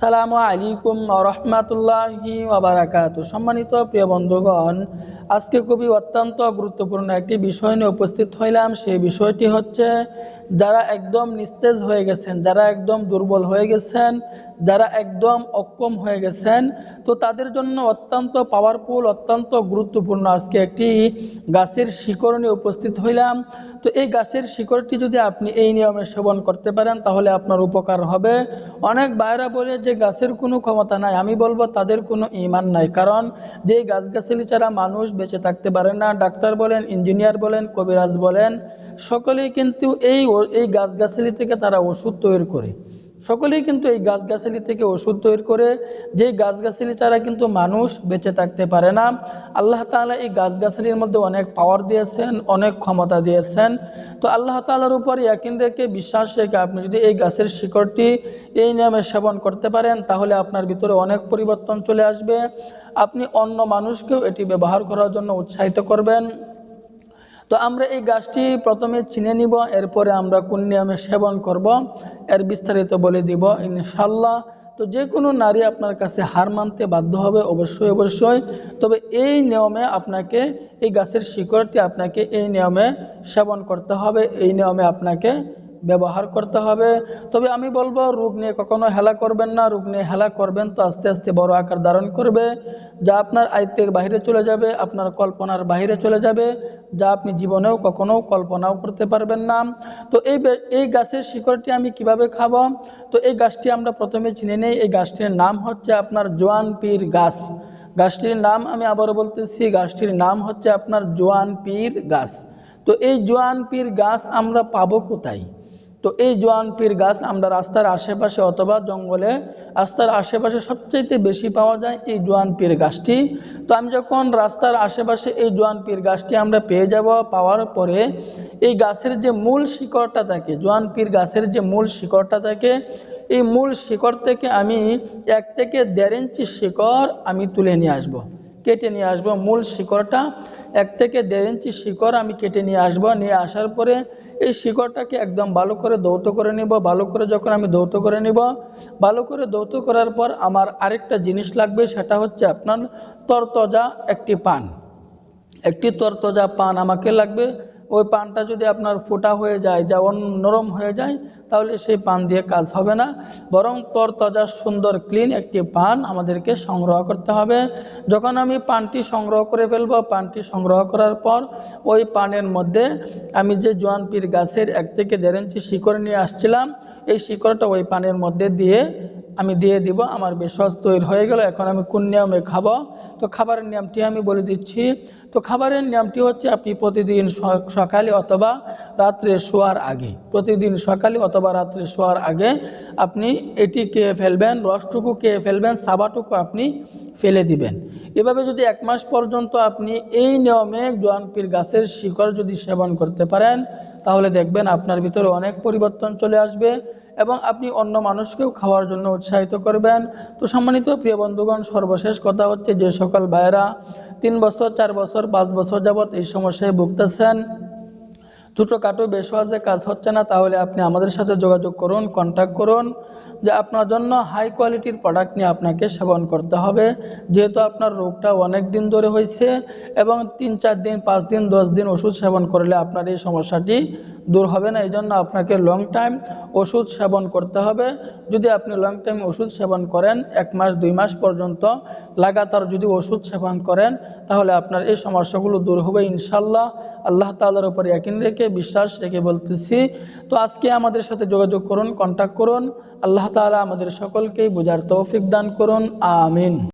সালামু আলাইকুম রহমাতুল্লাহি ওবারাকাত সম্মানিত প্রিয় বন্ধুগণ, আজকে খুবই অত্যন্ত গুরুত্বপূর্ণ একটি বিষয় নিয়ে উপস্থিত হইলাম। সেই বিষয়টি হচ্ছে, যারা একদম নিস্তেজ হয়ে গেছেন, যারা একদম দুর্বল হয়ে গেছেন, যারা একদম অক্ষম হয়ে গেছেন, তো তাদের জন্য অত্যন্ত পাওয়ারফুল অত্যন্ত গুরুত্বপূর্ণ আজকে একটি গাছের শিকড় নিয়ে উপস্থিত হইলাম। তো এই গাছের শিকড়টি যদি আপনি এই নিয়মে সেবন করতে পারেন, তাহলে আপনার উপকার হবে। অনেক বাইরা বলে যে গাছের কোনো ক্ষমতা নাই, আমি বলব তাদের কোনো ইমান নাই। কারণ যে গাছগাছালি ছাড়া মানুষ বেঁচে থাকতে পারে না, ডাক্তার বলেন, ইঞ্জিনিয়ার বলেন, কবিরাজ বলেন, সকলেই কিন্তু এই এই গাছগাছালি থেকে তারা ওষুধ তৈরি করে। সকলেই কিন্তু এই গাছগাছালি থেকে ওষুধ তৈরি করে যে গাছগাছালি ছাড়া কিন্তু মানুষ বেঁচে থাকতে পারে না। আল্লাহ তাআলা এই গাছগাছালির মধ্যে অনেক পাওয়ার দিয়েছেন, অনেক ক্ষমতা দিয়েছেন। তো আল্লাহ তাআলার উপর ইয়াকিন রেখে বিশ্বাস রেখে আপনি যদি এই গাছের শিকড়টি এই নিয়মে সেবন করতে পারেন, তাহলে আপনার ভিতরে অনেক পরিবর্তন চলে আসবে। আপনি অন্য মানুষকেও এটি ব্যবহার করার জন্য উৎসাহিত করবেন। তো আমরা এই গাছটি প্রথমে চিনে নিব, এরপরে আমরা কোন নিয়মে সেবন করব, এর বিস্তারিত বলে দিব ইনশাল্লাহ তো যে কোনো নারী আপনার কাছে হার মানতে বাধ্য হবে, অবশ্যই অবশ্যই। তবে এই নিয়মে আপনাকে, এই গাছের শিকড়টি আপনাকে এই নিয়মে সেবন করতে হবে, এই নিয়মে আপনাকে ব্যবহার করতে হবে। তবে আমি বলব, রোগ নিয়ে কখনো হেলা করবেন না। রোগ নিয়ে হেলা করবেন তো আস্তে আস্তে বড় আকার ধারণ করবে। যা আপনার আয়ত্তের বাইরে চলে যাবে, আপনার কল্পনার বাইরে চলে যাবে, যা আপনি জীবনেও কখনো কল্পনাও করতে পারবেন না। তো এই এই গাছের শিকড়টি আমি কীভাবে খাব? তো এই গাছটি আমরা প্রথমে চিনে নেই। এই গাছটির নাম হচ্ছে আপনার জোয়ান পীর গাছ। গাছটির নাম আমি আবারও বলতেছি, গাছটির নাম হচ্ছে আপনার জোয়ান পীর গাছ। তো এই জোয়ান পীর গাছ আমরা পাবো কোথায়? তো এই জোয়ান পীর গাছ আমরা রাস্তার আশেপাশে অথবা জঙ্গলে রাস্তার আশেপাশে সবচাইতে বেশি পাওয়া যায় এই জোয়ান পীর গাছটি। তো আমি যখন রাস্তার আশেপাশে এই জোয়ান পীর গাছটি আমরা পেয়ে যাব পাওয়ার পরে এই গাছের যে মূল শিকড়টা থাকে, জোয়ান পীর গাছের যে মূল শিকড়টা থাকে, এই মূল শিকড় থেকে আমি এক থেকে দেড় ইঞ্চি শিকড় আমি তুলে নিয়ে আসব। কেটে নিয়ে আসব। মূল শিকড়টা এক থেকে দেড় ইঞ্চি শিকড় আমি কেটে নিয়ে আসব। নিয়ে আসার পরে এই শিকড়টাকে একদম ভালো করে দৌত করে নিব। ভালো করে যখন আমি দৌত করে নিব, ভালো করে দৌত করার পর আমার আরেকটা জিনিস লাগবে, সেটা হচ্ছে আপনার তরতজা একটি পান। একটি তরতজা পান আমাকে লাগবে। ওই পানটা যদি আপনার ফোটা হয়ে যায়, যেমন নরম হয়ে যায়, তাহলে সেই পান দিয়ে কাজ হবে না। বরং তরতাজা, সুন্দর ক্লিন একটি পান আমাদেরকে সংগ্রহ করতে হবে। যখন আমি পানটি সংগ্রহ করে ফেলব, পানটি সংগ্রহ করার পর ওই পানের মধ্যে আমি যে জোয়ান পীর গাছের এক থেকে দেড় ইঞ্চি শিকড় নিয়ে আসছিলাম, এই শিকড়টা ওই পানের মধ্যে দিয়ে আমি দিয়ে দিব, আমার বিশ্বাস তৈরি হয়ে গেল, এখন আমি কোন নিয়মে খাব? তো খাবারের নিয়মটি আমি বলে দিচ্ছি। তো খাবারের নিয়মটি হচ্ছে আপনি প্রতিদিন সকালে অথবা রাত্রে শোয়ার আগে, প্রতিদিন সকালে অথবা রাত্রে শোয়ার আগে আপনি এটি খেয়ে ফেলবেন, রসটুকু খেয়ে ফেলবেন, সাবাটুকু আপনি ফেলে দিবেন। এভাবে যদি এক মাস পর্যন্ত আপনি এই নিয়মে জোয়ানপীর গাছের শিকড় যদি সেবন করতে পারেন, তাহলে দেখবেন আপনার ভিতরে অনেক পরিবর্তন চলে আসবে। এবং আপনি অন্য মানুষকেও খাওয়ার জন্য উৎসাহিত করবেন। তো সম্মানিত প্রিয় বন্ধুগণ, সর্বশেষ কথা হচ্ছে যে সকল ভাইয়েরা তিন বছর, চার বছর, পাঁচ বছর যাবৎ এই সমস্যায় ভুগতেছেন। ছোটোখাটো বেসওয়াজে কাজ হচ্ছে না, তাহলে আপনি আমাদের সাথে যোগাযোগ করুন কন্ট্যাক্ট করুন, যে আপনার জন্য হাই কোয়ালিটির প্রোডাক্ট নিয়ে আপনাকে সেবন করতে হবে। যেহেতু আপনার রোগটা অনেক দিন ধরে হয়েছে এবং তিন চার দিন, পাঁচ দিন, দশ দিন ওষুধ সেবন করলে আপনার এই সমস্যাটি দূর হবে না। এই জন্য আপনাকে লং টাইম ওষুধ সেবন করতে হবে। যদি আপনি লং টাইম ওষুধ সেবন করেন, এক মাস, দুই মাস পর্যন্ত লাগাতার যদি ওষুধ সেবন করেন, তাহলে আপনার এই সমস্যাগুলো দূর হবে ইনশাল্লাহ আল্লাহ তাআলার উপর একিন রেখে বিশ্বাস রেখে বলতেছি, তো আজকে আমাদের সাথে যোগাযোগ করুন কন্ট্যাক্ট করুন। আল্লাহ তালা আমাদের সকলকেই বোঝার তৌফিক দান করুন। আমিন।